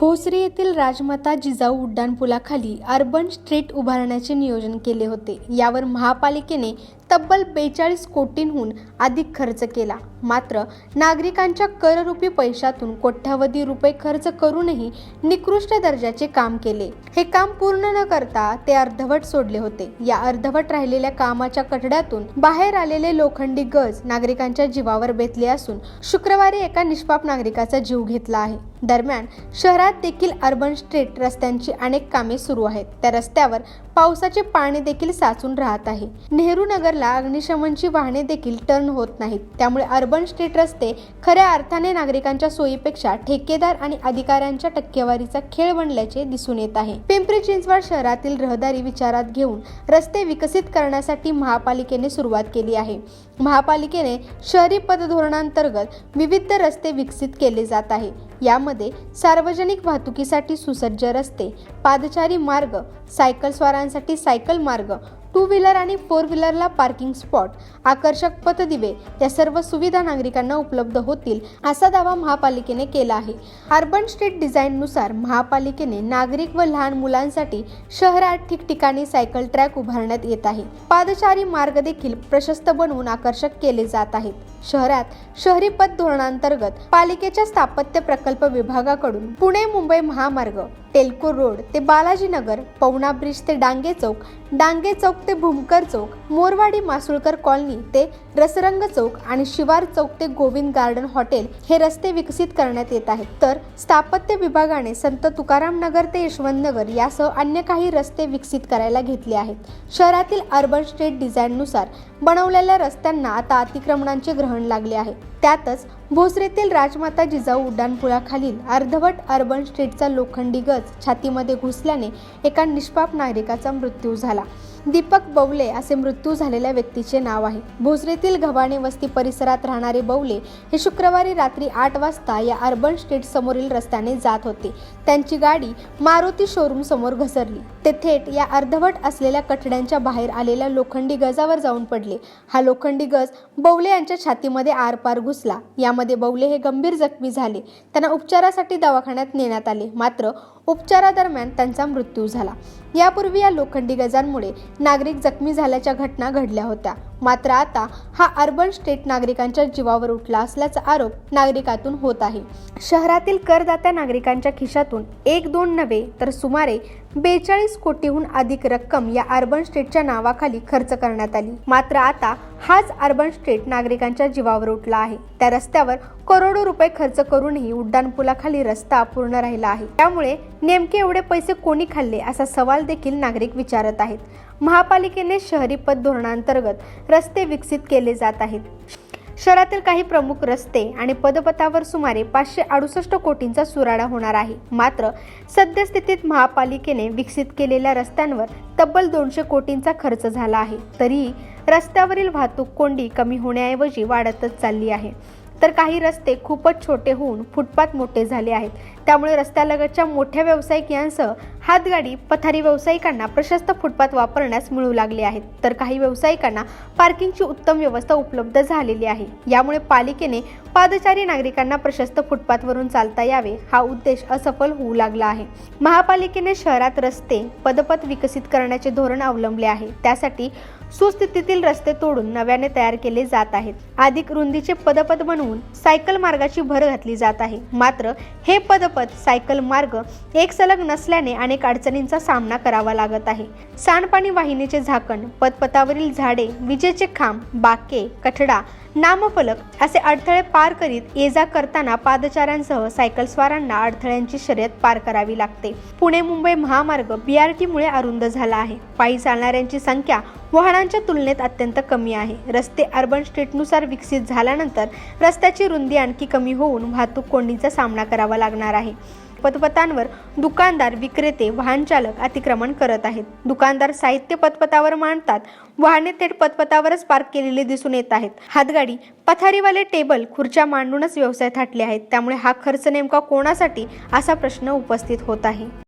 भोसरी येथील राजमाता जिजाऊ उड्डाणपुलाखाली urban street उभारण्याचे नियोजन केले होते. यावर महापालिकेने तब्बल बेचाळीस कोटींहून अधिक खर्च केला. मात्र नागरिकांच्या कररूपी पैशातून कोट्यावधी रुपये खर्च करूनही निकृष्ट दर्जाचे काम केले. हे काम पूर्ण न करता ते अर्धवट सोडले होते. या अर्धवट राहिलेल्या कामाच्या कठड्यातून बाहेर आलेले लोखंडी गज नागरिकांच्या जीवावर बेतले असून शुक्रवारी एका निष्पाप नागरिकाचा जीव घेतला आहे. दरम्यान शहरात देखील अर्बन स्ट्रीट रस्त्यांची अनेक कामे सुरू आहेत. त्या रस्त्यावर पावसाचे पाणी देखील साचून राहत आहे. नेहरू नगर नगरला अग्निशमनची वाहने देखील टर्न होत नाहीत. त्यामुळे अर्बन स्ट्रीट रस्ते खऱ्या अर्थाने नागरिकांच्या सोयीपेक्षा ठेकेदार आणि अधिकाऱ्यांच्या टक्केवारीचा खेळ बनल्याचे दिसून येत आहे. पिंपरी चिंचवड शहरातील रहदारी विचारात घेऊन रस्ते विकसित करण्यासाठी महापालिकेने सुरुवात केली आहे. महापालिकेने शहरी पतधोरणांतर्गत विविध रस्ते विकसित केले जात आहे. यामध्ये सार्वजनिक वाहतुकीसाठी सुसज्ज रस्ते पादचारी मार्ग सायकल स्वारांसाठी सायकल मार्ग टू व्हीलर आणि फोर व्हीलरला पार्किंग स्पॉट आकर्षक पथदिवे या सर्व सुविधा नागरिकांना उपलब्ध होतील असा दावा महापालिकेने केला आहे. अर्बन स्ट्रीट डिझाईननुसार महापालिकेने नागरिक व लहान मुलांसाठी शहरात ठिकठिकाणी सायकल ट्रॅक उभारण्यात येत आहे. पादचारी मार्ग देखील प्रशस्त बनवून आकर्षक केले जात आहेत. शहरात शहरी पथ धोरणांतर्गत पालिकेच्या स्थापत्य प्रकल्प विभागाकडून पुणे मुंबई महामार्ग. टेल्को रोड ते बालाजीनगर पवना ब्रिज ते डांगे चौक डांगे चौक ते भूमकर चौक मोरवाडी मासुळकर कॉलनी ते रसरंग चौक आणि शिवार चौक ते गोविंद गार्डन हॉटेल हे रस्ते विकसित करण्यात येत आहेत. तर स्थापत्य विभागाने संत तुकाराम नगर ते यशवंत नगर यासह अन्य काही रस्ते विकसित करायला घेतले आहेत. शहरातील अर्बन स्टेट डिझाईननुसार बनवलेल्या रस्त्यांना आता अतिक्रमणांचे ग्रहण लागले आहे. त्यातच भोसरीतील राजमाता जिजाऊ उड्डाणपुलाखालील अर्धवट अर्बन स्ट्रीटचा लोखंडी गज छातीमध्ये घुसल्याने एका निष्पाप नागरिकाचा मृत्यू झाला. दीपक बवले असे मृत्यू झालेल्या व्यक्तीचे नाव आहे. भोसरीतील गव्हाणे वस्ती परिसरात राहणारे बवले हे शुक्रवारी रात्री आठ वाजता या अर्बन स्ट्रीट समोरील रस्त्याने जात होते. त्यांची गाडी मारुती शोरूम समोर घसरली. ते थेट या अर्धवट असलेल्या कठड्यांच्या बाहेर आलेल्या लोखंडी गजावर जाऊन पडले. हा लोखंडी गज बवले यांच्या छातीमध्ये आरपार घुसला. यामध्ये बवले हे गंभीर जखमी झाले. त्यांना उपचारासाठी दवाखान्यात नेण्यात आले. मात्र उपचारादरम्यान त्यांचा मृत्यू झाला. यापूर्वी या लोखंडी गजांमुळे नागरिक जखमी झाल्याच्या घटना घडल्या होत्या. मात्र आता हा अर्बन स्टेट नागरिकांच्या जीवावर उठला असल्याचा आरोप नागरिकातून होत आहे. शहरातील करदात्या नागरिकांच्या खिशातून एक दोन नव्हे तर सुमारे बेचाळीस कोटीहून अधिक रक्कम या अर्बन स्टेटच्या नावाखाली खर्च करण्यात आली. मात्र आता हाच अर्बन स्टेट नागरिकांच्या जीवावर उठला आहे. त्या रस्त्यावर करोडो रुपये खर्च करूनही उड्डाणपुलाखाली रस्ता पूर्ण राहिला आहे. त्यामुळे नेमके एवढे पैसे कोणी खाल्ले असा सवाल देखील नागरिक विचारत आहेत. महापालिकेने शहरी पथ धोरणांतर्गत रस्ते विकसित केले जात आहेत. शहरातील काही प्रमुख रस्ते आणि पदपथावर सुमारे पाचशे अडुसष्ट कोटींचा सुराडा होणार आहे. मात्र सद्यस्थितीत महापालिकेने विकसित केलेल्या रस्त्यांवर तब्बल दोनशे कोटींचा खर्च झाला आहे. तरीही रस्त्यावरील वाहतूक कोंडी कमी होण्याऐवजी वाढतच चालली आहे. तर काही रस्ते खूपच छोटे होऊन फुटपाथ मोठे झाले आहेत. त्यामुळे रस्त्यालगतच्या मोठ्या व्यावसायिक यांसह हातगाडी पथारी व्यावसायिकांना प्रशस्त फुटपाथ वापरण्यास मिळू लागले आहेत. तर काही व्यावसायिकांना पार्किंगची उत्तम व्यवस्था उपलब्ध झालेली आहे. यामुळे पालिकेने पादचारी नागरिकांना प्रशस्त फुटपाथवरून चालता यावे हा उद्देश असफल होऊ लागला आहे. महापालिकेने शहरात रस्ते पदपथ विकसित करण्याचे धोरण अवलंबले आहे. त्यासाठी सुस्थितीतील रस्ते तोडून नव्याने तयार केले जात आहेत. अधिक रुंदीचे पदपथ बनवून सायकल मार्गाची भर घातली जात आहे. मात्र हे पदपथ सायकल मार्ग एक सलग नसल्याने अनेक अडचणींचा सामना करावा लागत आहे. सांडपाणी वाहिनीचे झाकण पदपथावरील झाडे विजेचे खांब बाके कठडा नामफलक असे अडथळे पार करीत ये जा करताना पादचाऱ्यांसह सायकलस्वारांना अडथळ्यांची शर्यत पार करावी लागते. पुणे मुंबई महामार्ग बी आर टीमुळे अरुंद झाला आहे. पायी चालणाऱ्यांची संख्या वाहनांच्या तुलनेत अत्यंत कमी आहे. रस्ते अर्बन स्ट्रीटनुसार विकसित झाल्यानंतर रस्त्याची रुंदी आणखी कमी होऊन वाहतूक कोंडीचा सामना करावा लागणार आहे. पदपथांवर दुकानदार विक्रेते वाहनचालक अतिक्रमण करत आहेत. दुकानदार साहित्य पदपथावर मांडतात. वाहने थेट पदपथावरच पार्क केलेले दिसून येत आहेत. हातगाडी पथारीवाले टेबल खुर्च्या मांडूनच व्यवसाय थाटले आहेत. त्यामुळे हा खर्च नेमका कोणासाठी? असा प्रश्न उपस्थित होत आहे.